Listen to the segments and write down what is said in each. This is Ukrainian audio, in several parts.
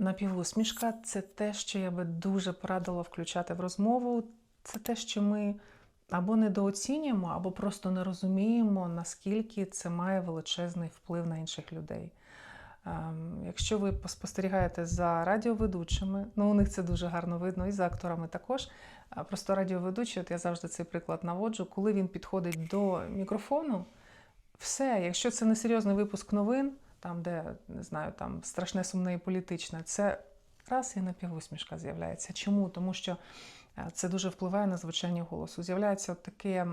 Напівусмішка це те, що я би дуже порадила включати в розмову. Це те, що ми або недооцінюємо, або просто не розуміємо, наскільки це має величезний вплив на інших людей. Ем, Якщо ви спостерігаєте за радіоведучими, ну у них це дуже гарно видно, і за акторами також. Просто радіоведучий, от я завжди цей приклад наводжу, коли він підходить до мікрофону, все, якщо це не серйозний випуск новин, там, де не знаю, там страшне сумне і політичне, це раз і напівусмішка з'являється. Чому? Тому що е, це дуже впливає на звучання голосу. З'являється таке.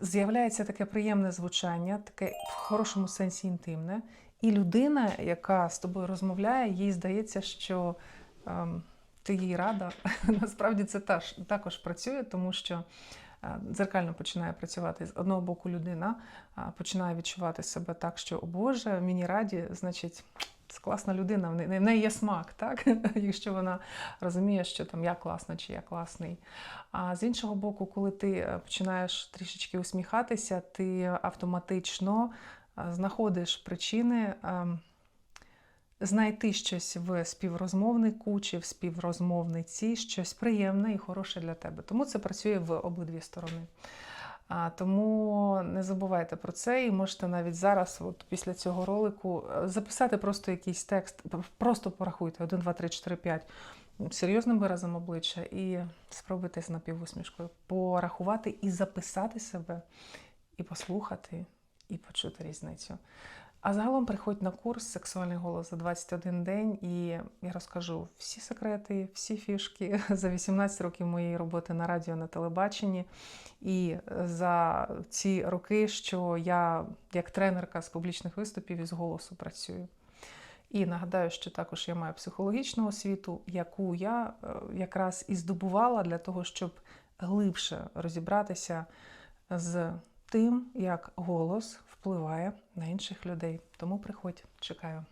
З'являється таке приємне звучання, таке в хорошому сенсі інтимне. І людина, яка з тобою розмовляє, їй здається, що ем, ти їй рада. Насправді це також працює, тому що дзеркально починає працювати з одного боку людина, починає відчувати себе так, що о Боже, мені раді, значить. Це класна людина, в неї- є смак, так? якщо вона розуміє, що там я класна чи я класний. А з іншого боку, коли ти е, починаєш трішечки усміхатися, ти автоматично е, знаходиш причини ем, знайти щось в співрозмовнику чи в співрозмовниці, щось приємне і хороше для тебе. Тому це працює в обидві сторони. А, тому не забувайте про це, і можете навіть зараз, от після цього ролику, е, записати просто якийсь текст, просто порахуйте 1, 2, 3, 4, 5 серйозним виразом обличчя і спробуйте з напівусмішкою порахувати і записати себе, і послухати, і почути різницю. А загалом приходь на курс Сексуальний голос за 21 день, і я розкажу всі секрети, всі фішки за 18 років моєї роботи на радіо на телебаченні. І за ці роки, що я як тренерка з публічних виступів і з голосу працюю. І нагадаю, що також я маю психологічну освіту, яку я е, якраз і здобувала для того, щоб глибше розібратися з тим, як голос впливає на інших людей. Тому приходь, чекаю.